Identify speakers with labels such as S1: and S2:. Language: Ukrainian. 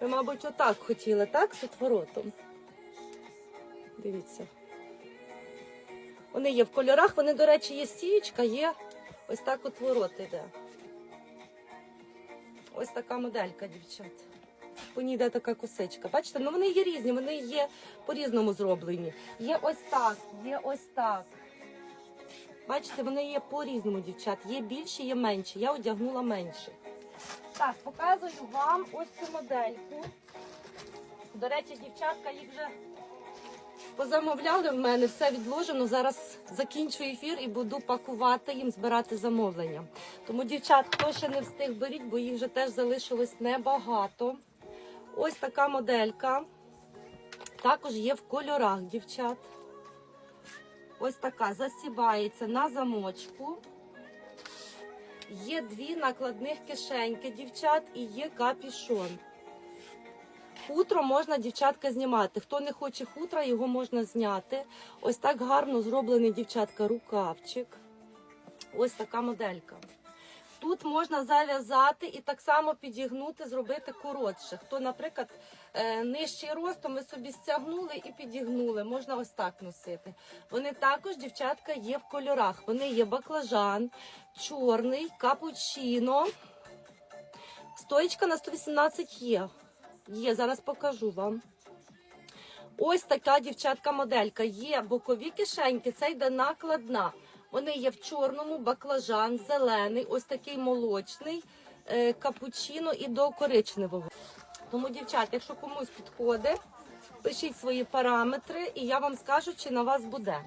S1: Ви, мабуть, отак хотіли, так? З отворотом. Дивіться. Вони є в кольорах, вони, до речі, є стієчка, є ось так отворот іде. Ось така моделька, дівчат. По ній йде така косичка. Бачите, ну вони є різні, вони є по-різному зроблені. Є ось так, є ось так. Бачите, вони є по-різному, дівчат. Є більші, є менші. Я одягнула менше. Так, показую вам ось цю модельку. До речі, дівчатка їх вже позамовляли в мене, все відложено. Зараз закінчу ефір і буду пакувати їм, збирати замовлення. Тому, дівчат, хто ще не встиг, беріть, бо їх вже теж залишилось небагато. Ось така моделька. Також є в кольорах, дівчат. Ось така засібається на замочку. Є дві накладних кишеньки, дівчат, і є капішон. Хутро можна, дівчатка, знімати. Хто не хоче хутра, його можна зняти. Ось так гарно зроблений, дівчатка, рукавчик. Ось така моделька. Тут можна зав'язати і так само підігнути, зробити коротше. Хто, наприклад, е, нижчий ростом, ви собі стягнули і підігнули. Можна ось так носити. Вони також, дівчатка, є в кольорах. Вони є баклажан, чорний, капучино. Стоїчка на 118 є. Є, зараз покажу вам. Ось така дівчатка моделька. Є бокові кишеньки, це йде накладна. Вони є в чорному, баклажан, зелений, ось такий молочний, е, капучино і до коричневого. Тому, дівчат, якщо комусь підходить, пишіть свої параметри, і я вам скажу, чи на вас буде.